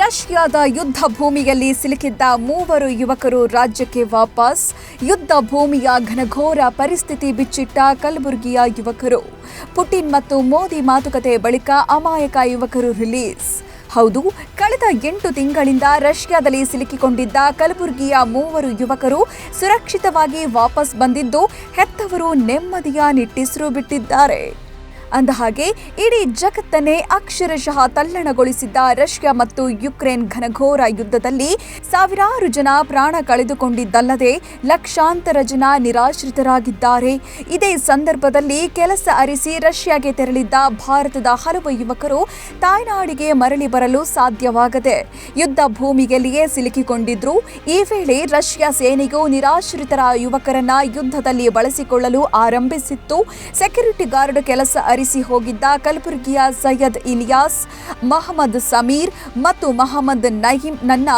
ರಷ್ಯಾದ ಯುದ್ಧ ಭೂಮಿಯಲ್ಲಿ ಸಿಲುಕಿದ್ದ ಮೂವರು ಯುವಕರು ರಾಜ್ಯಕ್ಕೆ ವಾಪಸ್. ಯುದ್ಧ ಭೂಮಿಯ ಘನಘೋರ ಪರಿಸ್ಥಿತಿ ಬಿಚ್ಚಿಟ್ಟ ಕಲಬುರಗಿಯ ಯುವಕರು. ಪುಟಿನ್ ಮತ್ತು ಮೋದಿ ಮಾತುಕತೆ ಬಳಿಕ ಅಮಾಯಕ ಯುವಕರು ರಿಲೀಸ್. ಹೌದು, ಕಳೆದ ಎಂಟು ತಿಂಗಳಿಂದ ರಷ್ಯಾದಲ್ಲಿ ಸಿಲುಕಿಕೊಂಡಿದ್ದ ಕಲಬುರಗಿಯ ಮೂವರು ಯುವಕರು ಸುರಕ್ಷಿತವಾಗಿ ವಾಪಸ್ ಬಂದಿದ್ದು, ಹೆತ್ತವರು ನೆಮ್ಮದಿಯ ನಿಟ್ಟಿಸಿರು ಬಿಟ್ಟಿದ್ದಾರೆ. ಅಂದಹಾಗೆ ಇಡೀ ಜಗತ್ತನ್ನೇ ಅಕ್ಷರಶಃ ತಲ್ಲಣಗೊಳಿಸಿದ್ದ ರಷ್ಯಾ ಮತ್ತು ಯುಕ್ರೇನ್ ಘನಘೋರ ಯುದ್ಧದಲ್ಲಿ ಸಾವಿರಾರು ಜನ ಪ್ರಾಣ ಕಳೆದುಕೊಂಡಿದ್ದಲ್ಲದೆ ಲಕ್ಷಾಂತರ ಜನ ನಿರಾಶ್ರಿತರಾಗಿದ್ದಾರೆ. ಇದೇ ಸಂದರ್ಭದಲ್ಲಿ ಕೆಲಸ ಅರಿಸಿ ರಷ್ಯಾಗೆ ತೆರಳಿದ್ದ ಭಾರತದ ಹಲವು ಯುವಕರು ತಾಯ್ನಾಡಿಗೆ ಮರಳಿ ಬರಲು ಸಾಧ್ಯವಾಗದೆ ಯುದ್ಧ ಭೂಮಿಗೆಲ್ಲಿಯೇ ಸಿಲುಕಿಕೊಂಡಿದ್ರು. ಈ ವೇಳೆ ರಷ್ಯಾ ಸೇನೆಯು ನಿರಾಶ್ರಿತರ ಯುವಕರನ್ನ ಯುದ್ಧದಲ್ಲಿ ಬಳಸಿಕೊಳ್ಳಲು ಆರಂಭಿಸಿತ್ತು. ಸೆಕ್ಯೂರಿಟಿ ಗಾರ್ಡ್ ಕೆಲಸ ಅರಿಸಿ ಹೋಗಿದ್ದ ಕಲಬುರಗಿಯ ಸೈಯದ್ ಇಲಿಯಾಸ್, ಮಹಮ್ಮದ್ ಸಮೀರ್ ಮತ್ತು ಮಹಮ್ಮದ್ ನನ್ನ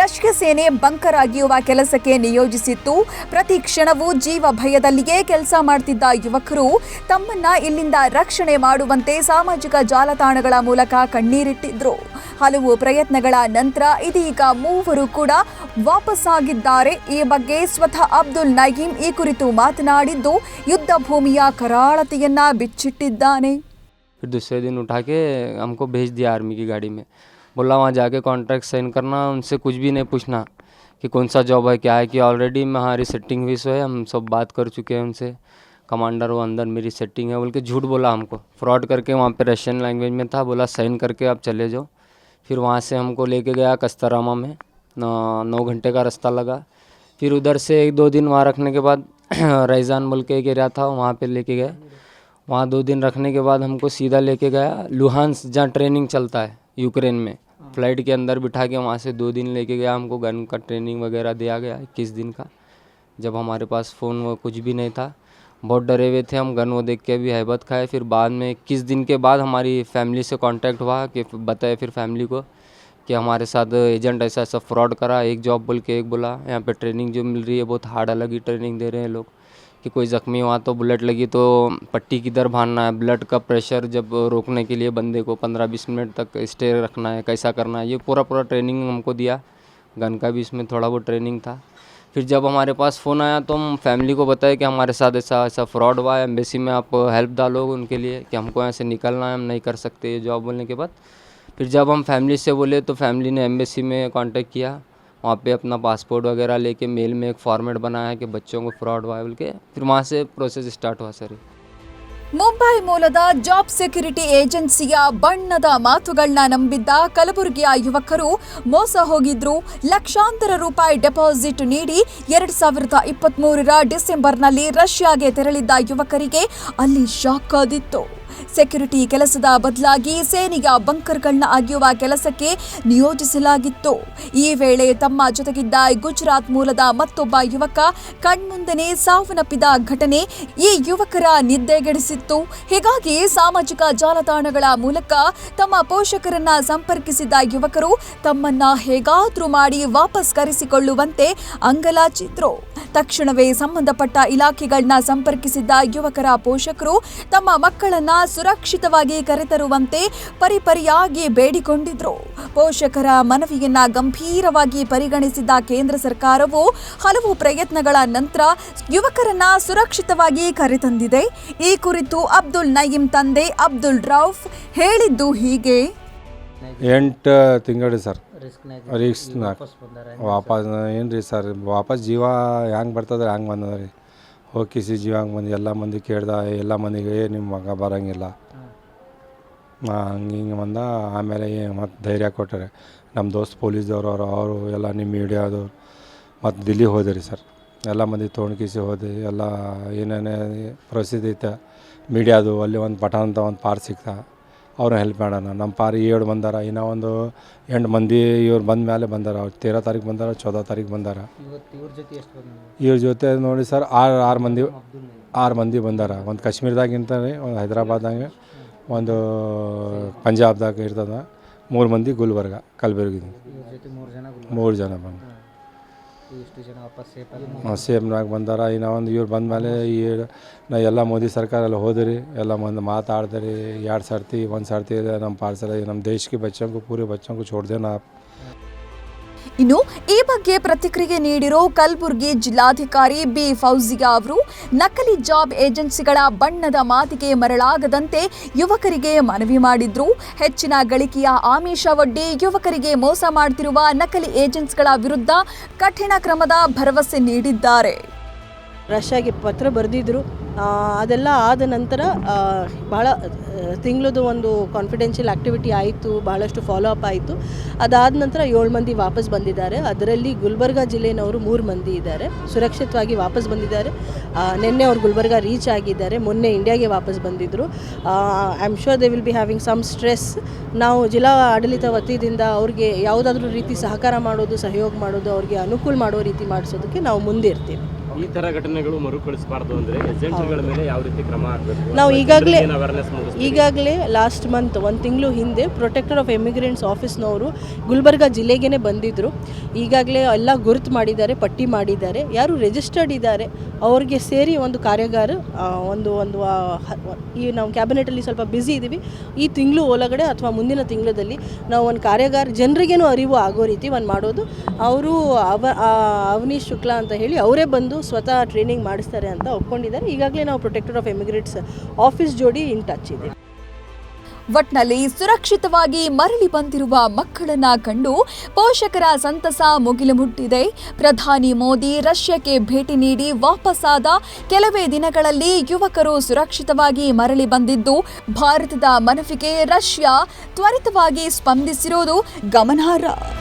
ರಷ್ಯಾ ಸೇನೆ ಬಂಕರ್ ಆಗಿಯುವ ಕೆಲಸಕ್ಕೆ ನಿಯೋಜಿಸಿತ್ತು. ಪ್ರತಿ ಕ್ಷಣವೂ ಜೀವ ಭಯದಲ್ಲಿಯೇ ಕೆಲಸ ಮಾಡ್ತಿದ್ದ ಯುವಕರು ತಮ್ಮನ್ನ ಇಲ್ಲಿಂದ ರಕ್ಷಣೆ ಮಾಡುವಂತೆ ಸಾಮಾಜಿಕ ಜಾಲತಾಣಗಳ ಮೂಲಕ ಕಣ್ಣೀರಿಟ್ಟಿದ್ರು. ಹಲವು ಪ್ರಯತ್ನಗಳ ನಂತರ ಇದೀಗ ಮೂವರು ಕೂಡ ವಾಪಸ್ಸಾಗಿದ್ದಾರೆ. ಈ ಬಗ್ಗೆ ಸ್ವತಃ ಅಬ್ದುಲ್ ನಯೀಂ ಈ ಕುರಿತು ಮಾತನಾಡಿದ್ದು ಯುದ್ಧ ಭೂಮಿಯ ಕರಾಳತೆಯನ್ನ नहीं। फिर दूसरे दिन उठा के हमको भेज दिया आर्मी की गाड़ी में। बोला, वहाँ जाके कॉन्ट्रैक्ट साइन करना, उनसे कुछ भी नहीं पूछना कि कौन सा जॉब है, क्या है कि ऑलरेडी हमारी सेटिंग हुई सो है, हम सब बात कर चुके हैं उनसे। कमांडर वो अंदर मेरी सेटिंग है बोल के झूठ बोला हमको। फ्रॉड करके वहाँ पे रशियन लैंग्वेज में था, बोला साइन करके आप चले जाओ। फिर वहाँ से हमको लेके गया कस्तारामा में, नौ नौ घंटे का रास्ता लगा। फिर उधर से एक दो दिन वहाँ रखने के बाद रैजान बोल के एक एरिया था, वहाँ पर लेके गए। वहाँ दो दिन रखने के बाद हमको सीधा लेके गया। लुहान्स, जहाँ ट्रेनिंग चलता है, यूक्रेन में। फ़्लाइट के अंदर बिठा के वहाँ से दो दिन लेके गया। हमको गन का ट्रेनिंग वगैरह दिया गया इक्कीस दिन का। जब हमारे पास फ़ोन वो कुछ भी नहीं था। बहुत डरे हुए थे हम, गन वो देख के भी हैबत खाए। फिर बाद में, इक्कीस दिन के बाद हमारी फैमिली से कांटेक्ट हुआ कि बताए फिर फैमिली को कि हमारे साथ एजेंट ऐसा ऐसा फ्रॉड करा। एक जॉब बोल के एक बोला। यहाँ पे ट्रेनिंग जो मिल रही है, बहुत हार्ड अलग ही ट्रेनिंग दे रहे हैं लोग। कि कोई ज़ख्मी हुआ तो बुलेट लगी तो पट्टी किधर भानना है? ब्लड का प्रेशर जब रोकने के लिए बंदे को पंद्रह बीस मिनट तक स्टे रखना है, कैसा करना है? ये पूरा पूरा ट्रेनिंग हमको दिया। गन का भी इसमें थोड़ा बहुत ट्रेनिंग था। फिर जब हमारे पास फ़ोन आया तो हम फैमिली को बताए कि हमारे साथ ऐसा ऐसा फ्रॉड हुआ है एम्बेसी में आप हेल्प डालो उनके लिए कि हमको यहाँ से निकलना है, हम नहीं कर सकते ये जॉब बोलने के बाद। फिर जब हम फैमिली से बोले तो फैमिली ने एम्बेसी में कांटेक्ट किया। वहाँ पे अपना पासपोर्ट वगैरह लेके मेल में एक फॉर्मेट बनाया कि बच्चों को फ्रॉड हुआ है बोल के फिर वहाँ से प्रोसेस स्टार्ट हुआ सर ಮುಂಬೈ ಮೂಲದ ಜಾಬ್ ಸೆಕ್ಯೂರಿಟಿ ಏಜೆನ್ಸಿಯ ಬಣ್ಣದ ಮಾತುಗಳನ್ನ ನಂಬಿದ್ದ ಕಲಬುರಗಿಯ ಯುವಕರು ಮೋಸ ಹೋಗಿದ್ರು ಲಕ್ಷಾಂತರ ರೂಪಾಯಿ ಡೆಪಾಸಿಟ್ ನೀಡಿ ಎರಡ್ ಸಾವಿರದ ಇಪ್ಪತ್ಮೂರರ ಡಿಸೆಂಬರ್ನಲ್ಲಿ ರಷ್ಯಾಗೆ ತೆರಳಿದ್ದ ಯುವಕರಿಗೆ ಅಲ್ಲಿ ಶಾಕ್ ಆದಿತ್ತು ಸೆಕ್ಯೂರಿಟಿ ಕೆಲಸದ ಬದಲಾಗಿ ಸೇನೆಯ ಬಂಕರ್ಗಳನ್ನ ಅಗೆಯುವ ಕೆಲಸಕ್ಕೆ ನಿಯೋಜಿಸಲಾಗಿತ್ತು. ಈ ವೇಳೆ ತಮ್ಮ ಜೊತೆಗಿದ್ದ ಗುಜರಾತ್ ಮೂಲದ ಮತ್ತೊಬ್ಬ ಯುವಕ ಕಣ್ಮುಂದನೆ ಸಾವನ್ನಪ್ಪಿದ ಘಟನೆ ಈ ಯುವಕರ ನಿದ್ದೆಗೆಡಿಸಿತ್ತು. ಹೀಗಾಗಿ ಸಾಮಾಜಿಕ ಜಾಲತಾಣಗಳ ಮೂಲಕ ತಮ್ಮ ಪೋಷಕರನ್ನ ಸಂಪರ್ಕಿಸಿದ ಯುವಕರು ತಮ್ಮನ್ನ ಹೇಗಾದ್ರೂ ಮಾಡಿ ವಾಪಸ್ ಕರೆಸಿಕೊಳ್ಳುವಂತೆ ಅಂಗಲಾಚಿದ್ರು ತಕ್ಷಣವೇ ಸಂಬಂಧಪಟ್ಟ ಇಲಾಖೆಗಳನ್ನ ಸಂಪರ್ಕಿಸಿದ್ದ ಯುವಕರ ಪೋಷಕರು ತಮ್ಮ ಮಕ್ಕಳನ್ನ ಸುರಕ್ಷಿತವಾಗಿ ಕರೆತರುವಂತೆ ಪರಿಪರಿಯಾಗಿ ಬೇಡಿಕೊಂಡಿದ್ರು. ಪೋಷಕರ ಮನವಿಯನ್ನ ಗಂಭೀರವಾಗಿ ಪರಿಗಣಿಸಿದ ಕೇಂದ್ರ ಸರ್ಕಾರವು ಹಲವು ಪ್ರಯತ್ನಗಳ ನಂತರ ಯುವಕರನ್ನ ಸುರಕ್ಷಿತವಾಗಿ ಕರೆತಂದಿದೆ. ಈ ಕುರಿತು ಅಬ್ದುಲ್ ನಯೀಂ ತಂದೆ ಅಬ್ದುಲ್ ರೌಫ್ ಹೇಳಿದ್ದು ಹೀಗೆ. ಎಂಟು ತಿಂಗಳು ಸರ್. ರಿಸ್ಕ್ನಾಗ ವಾಪಸ್ ಏನು ರೀ ಸರ್? ವಾಪಸ್ ಜೀವ ಹೆಂಗೆ ಬರ್ತದೆ ಹಂಗೆ ಬಂದದ ರೀ ಹೋಗಿಸಿ ಜಿ ಹಂಗೆ ಬಂದು ಎಲ್ಲ ಮಂದಿ ಕೇಳ್ದ ಎಲ್ಲ ಮಂದಿಗೆ ನಿಮ್ಮ ಮಗ ಬರೋಂಗಿಲ್ಲ. ಹಂಗೆ ಹಿಂಗೆ ಬಂದ, ಆಮೇಲೆ ಮತ್ತು ಧೈರ್ಯ ಕೊಟ್ಟರೆ. ನಮ್ಮ ದೋಸ್ತ್ ಪೊಲೀಸ್ದವ್ರು, ಅವರು ಅವರು, ಎಲ್ಲ ನಿಮ್ಮ ಮೀಡಿಯಾದವ್ರು. ಮತ್ತು ದಿಲ್ಲಿ ಹೋದೆ ರೀ ಸರ್. ಎಲ್ಲ ಮಂದಿ ತೊಗೊಂಡ್ಕಿಸಿ ಹೋದೆ ಎಲ್ಲ ಏನೇನೇ ಪ್ರಸಿದ್ಧ ಐತೆ, ಮೀಡಿಯಾದು, ಅಲ್ಲಿ ಒಂದು ಪಟ ಅಂತ ಒಂದು ಪಾರ್ಟ್ ಸಿಕ್ತ ಅವ್ರನ್ನ ಹೆಲ್ಪ್ ಮಾಡೋಣ. ನಮ್ಮ ಪಾರಿ ಏಳು ಬಂದಾರ ಇನ್ನೂ ಒಂದು ಎಂಟು ಮಂದಿ ಇವ್ರು ಬಂದ ಮೇಲೆ ಬಂದಾರ. ಅವ್ರು ತೇರಾ ತಾರೀಕು ಬಂದಾರ ಚೌದ ತಾರೀಕು ಬಂದಾರ. ಇವ್ರ ಜೊತೆ ನೋಡಿ ಸರ್ ಆರು ಆರು ಮಂದಿ ಆರು ಮಂದಿ ಬಂದಾರ. ಒಂದು ಕಾಶ್ಮೀರದಾಗಿಂತ ಒಂದು ಹೈದ್ರಾಬಾದ್ದಾಗ ಒಂದು ಪಂಜಾಬ್ದಾಗ ಇರ್ತದ. ಮೂರು ಮಂದಿ ಗುಲ್ಬರ್ಗ ಕಲಬುರ್ಗಿ ಮೂರು ಜನ ಬಂದು. ಇಷ್ಟು ಜನ ವಾಪಸ್ ಸೇಫ್ ಬಂದಾರ. ಇನ್ನೊಂದು ಒಂದು ಇವ್ರು ಬಂದಮೇಲೆ ಈ ನಾ ಎಲ್ಲ ಮೋದಿ ಸರ್ಕಾರ ಎಲ್ಲ ಹೋದ್ರಿ. ಎಲ್ಲ ಮಂದಿ ಮಾತಾಡ್ದ್ರಿ. ಎರಡು ಸರ್ತಿ, ಒಂದು ಸರ್ತಿ ನಮ್ಮ ಪಾರ್ಸಲ್ ನಮ್ಮ ದೇಶಕ್ಕೆ ಬಚ್ಚಂಗೂ ಪೂರಿ ಬಚ್ಚಂಗೂ ನಾ ಇನ್ನು ಈ ಬಗ್ಗೆ ಪ್ರತಿಕ್ರಿಯೆ ನೀಡಿರೋ ಕಲಬುರಗಿ ಜಿಲ್ಲಾಧಿಕಾರಿ ಬಿ ಫೌಜಿಯಾ ಅವರು, ನಕಲಿ ಜಾಬ್ ಏಜೆನ್ಸಿಗಳ ಬಣ್ಣದ ಮಾತಿಗೆ ಮರಳಾಗದಂತೆ ಯುವಕರಿಗೆ ಮನವಿ ಮಾಡಿದ್ರು. ಹೆಚ್ಚಿನ ಗಳಿಕೆಯ ಆಮಿಷ ಒಡ್ಡಿ ಯುವಕರಿಗೆ ಮೋಸ ಮಾಡ್ತಿರುವ ನಕಲಿ ಏಜೆನ್ಸಿಗಳ ವಿರುದ್ಧ ಕಠಿಣ ಕ್ರಮದ ಭರವಸೆ ನೀಡಿದ್ದಾರೆ. ರಷ್ಯಾಗೆ ಪತ್ರ ಬರೆದಿದ್ರು. ಅದೆಲ್ಲ ಆದ ನಂತರ ಭಾಳ ತಿಂಗಳದು ಒಂದು ಕಾನ್ಫಿಡೆನ್ಷಿಯಲ್ ಆ್ಯಕ್ಟಿವಿಟಿ ಆಯಿತು ಭಾಳಷ್ಟು ಫಾಲೋ ಅಪ್ ಆಯಿತು. ಅದಾದ ನಂತರ ಏಳು ಮಂದಿ ವಾಪಸ್ ಬಂದಿದ್ದಾರೆ. ಅದರಲ್ಲಿ ಗುಲ್ಬರ್ಗಾ ಜಿಲ್ಲೆಯವರು ಮೂರು ಮಂದಿ ಇದ್ದಾರೆ. ಸುರಕ್ಷಿತವಾಗಿ ವಾಪಸ್ ಬಂದಿದ್ದಾರೆ. ನಿನ್ನೆ ಅವ್ರು ಗುಲ್ಬರ್ಗಾ ರೀಚ್ ಆಗಿದ್ದಾರೆ. ಮೊನ್ನೆ ಇಂಡಿಯಾಗೆ ವಾಪಸ್ ಬಂದಿದ್ದರು I am sure they will be having some stress ನಾವು ಜಿಲ್ಲಾ ಆಡಳಿತ ವತಿಯಿಂದ ಅವ್ರಿಗೆ ಯಾವುದಾದ್ರೂ ರೀತಿ ಸಹಕಾರ ಮಾಡೋದು, ಸಹಯೋಗ ಮಾಡೋದು ಅವ್ರಿಗೆ ಅನುಕೂಲ ಮಾಡೋ ರೀತಿ ಮಾಡಿಸೋದಕ್ಕೆ ನಾವು ಮುಂದೆ ಇರ್ತೀವಿ. ಈ ತರ ಘಟನೆಗಳು ಮರುಕಳಿಸಬಾರ್ದು ಅಂದ್ರೆ ಏಜೆಂಟ್ಗಳ ಮೇಲೆ ಯಾವ ರೀತಿ ಕ್ರಮ ಆಗಬೇಕು ನಾವು ಈಗಾಗಲೇ ಈಗಾಗಲೇ ಲಾಸ್ಟ್ ಮಂತ್ ಒಂದು ತಿಂಗಳು ಹಿಂದೆ ಪ್ರೊಟೆಕ್ಟರ್ ಆಫ್ ಎಮಿಗ್ರೆಂಟ್ಸ್ ಆಫೀಸ್ನವರು ಗುಲ್ಬರ್ಗಾ ಜಿಲ್ಲೆಗೇ ಬಂದಿದ್ದರು ಈಗಾಗಲೇ ಎಲ್ಲ ಗುರುತು ಮಾಡಿದ್ದಾರೆ ಪಟ್ಟಿ ಮಾಡಿದ್ದಾರೆ. ಯಾರು ರಿಜಿಸ್ಟರ್ಡ್ ಇದ್ದಾರೆ ಅವ್ರಿಗೆ ಸೇರಿ ಒಂದು ಕಾರ್ಯಾಗಾರ ಒಂದು ಒಂದು ಈ ನಾವು ಕ್ಯಾಬಿನೆಟಲ್ಲಿ ಸ್ವಲ್ಪ ಬ್ಯುಸಿ ಇದ್ದೀವಿ. ಈ ತಿಂಗಳು ಒಳಗಡೆ ಅಥವಾ ಮುಂದಿನ ತಿಂಗಳಲ್ಲಿ ನಾವು ಒಂದು ಕಾರ್ಯಾಗಾರ ಜನರಿಗೇನು ಅರಿವು ಆಗೋ ರೀತಿ ಒಂದು ಮಾಡೋದು. ಅವರು ಅವ ಅವನೀಶ್ ಶುಕ್ಲಾ ಅಂತ ಹೇಳಿ ಅವರೇ ಬಂದು ಸ್ವತಃ ಟ್ರೈನಿಂಗ್ ಮಾಡಿಸ್ತಾರೆ ಅಂತ ಒಪ್ಕೊಂಡಿದ್ದಾರೆ. ಈಗಾಗಲೇ ನಾವು ಪ್ರೊಟೆಕ್ಟರ್ ಆಫ್ ಎಮಿಗ್ರೇಟ್ಸ್ ಆಫೀಸ್ ಜೋಡಿ ಇನ್ ಟಚ್ ಇದೆ. ಒಟ್ನಲ್ಲಿ ಸುರಕ್ಷಿತವಾಗಿ ಮರಳಿ ಬಂದಿರುವ ಮಕ್ಕಳನ್ನ ಕಂಡು ಪೋಷಕರ ಸಂತಸ ಮುಗಿಲು ಮುಟ್ಟಿದೆ ಪ್ರಧಾನಿ ಮೋದಿ ರಷ್ಯಾಕ್ಕೆ ಭೇಟಿ ನೀಡಿ ವಾಪಸ್ಸಾದ ಕೆಲವೇ ದಿನಗಳಲ್ಲಿ ಯುವಕರು ಸುರಕ್ಷಿತವಾಗಿ ಮರಳಿ ಬಂದಿದ್ದು, ಭಾರತದ ಮನವಿಗೆ ರಷ್ಯಾ ತ್ವರಿತವಾಗಿ ಸ್ಪಂದಿಸಿರುವುದು ಗಮನಾರ್ಹ.